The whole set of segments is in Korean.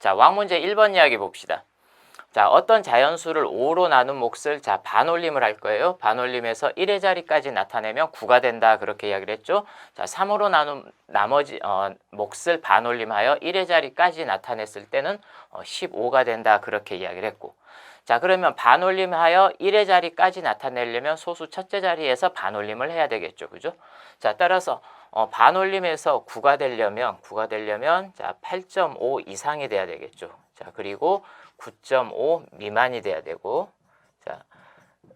자, 왕문제 1번 이야기 봅시다. 자, 어떤 자연수를 5로 나눈 몫을 자, 반올림을 할 거예요. 반올림에서 1의 자리까지 나타내면 9가 된다. 그렇게 이야기를 했죠. 자, 3으로 나눈 나머지 어, 몫을 반올림하여 1의 자리까지 나타냈을 때는 어, 15가 된다. 그렇게 이야기를 했고. 자, 그러면 반올림하여 1의 자리까지 나타내려면 소수 첫째 자리에서 반올림을 해야 되겠죠. 그죠? 자, 따라서 어, 반올림에서 9가 되려면 9가 되려면 자, 8.5 이상이 돼야 되겠죠. 자, 그리고 9.5 미만이 돼야 되고 자,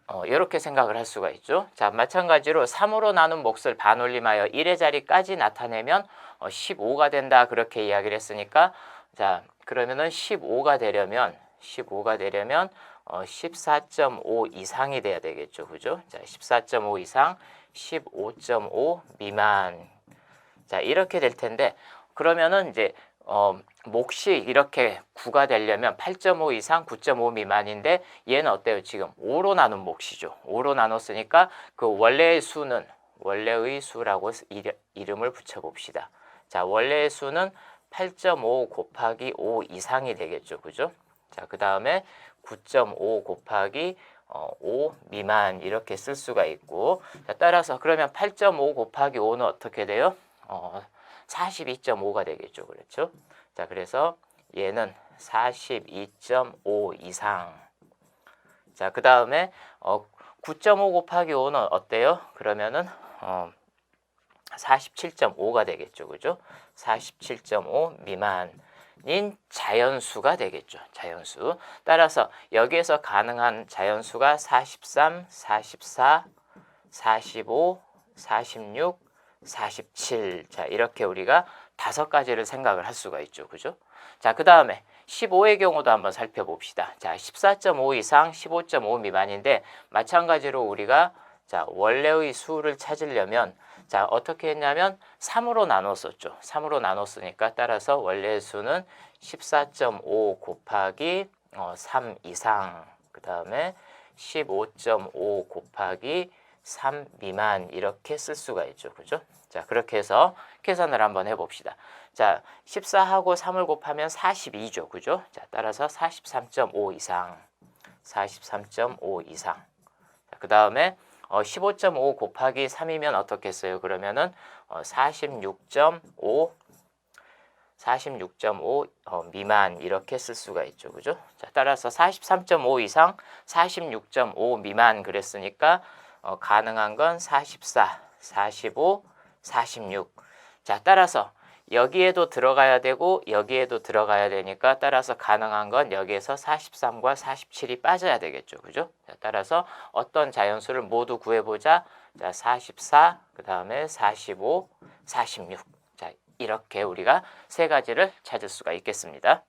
어, 이렇게 생각을 할 수가 있죠. 자, 마찬가지로 3으로 나눈 몫을 반올림하여 1의 자리까지 나타내면 어, 15가 된다. 그렇게 이야기를 했으니까 자, 그러면은 15가 되려면 15가 되려면 어, 14.5 이상이 돼야 되겠죠. 그죠? 자, 14.5 이상, 15.5 미만. 자, 이렇게 될 텐데 그러면은 이제 어, 몫이 이렇게 9가 되려면 8.5 이상 9.5 미만인데 얘는 어때요? 지금 5로 나눈 몫이죠. 5로 나눴으니까 그 원래의 수는 원래의 수라고 이름을 붙여 봅시다. 자, 원래의 수는 8.5 곱하기 5 이상이 되겠죠. 그죠? 자, 그 다음에 9.5 곱하기 어, 5 미만 이렇게 쓸 수가 있고 자, 따라서 그러면 8.5 곱하기 5는 어떻게 돼요? 어, 42.5가 되겠죠. 그렇죠? 자, 그래서 얘는 42.5 이상. 자, 그 다음에 어, 9.5 곱하기 5는 어때요? 그러면은 어, 47.5가 되겠죠. 그죠? 47.5 미만 인 자연수가 되겠죠. 자연수. 따라서 여기에서 가능한 자연수가 43, 44, 45, 46, 47. 자, 이렇게 우리가 다섯 가지를 생각을 할 수가 있죠. 그죠? 자, 그 다음에 15의 경우도 한번 살펴봅시다. 자, 14.5 이상 15.5 미만인데 마찬가지로 우리가 자, 원래의 수를 찾으려면 자, 어떻게 했냐면 3으로 나눴었죠. 3으로 나눴으니까 따라서 원래의 수는 14.5 곱하기 어, 3 이상 그 다음에 15.5 곱하기 3 미만 이렇게 쓸 수가 있죠. 그죠? 자, 그렇게 해서 계산을 한번 해봅시다. 자, 14하고 3을 곱하면 42죠. 그죠? 자, 따라서 43.5 이상. 43.5 이상. 자, 그 다음에 어, 15.5 곱하기 3이면 어떻겠어요? 그러면은 어, 46.5 46.5 어, 미만 이렇게 쓸 수가 있죠. 그죠? 자, 따라서 43.5 이상 46.5 미만 그랬으니까 어, 가능한 건 44, 45, 46. 자, 따라서 여기에도 들어가야 되고 여기에도 들어가야 되니까 따라서 가능한 건 여기에서 43과 47이 빠져야 되겠죠. 그죠? 자, 따라서 어떤 자연수를 모두 구해보자. 자, 44, 그 다음에 45, 46. 자, 이렇게 우리가 세 가지를 찾을 수가 있겠습니다.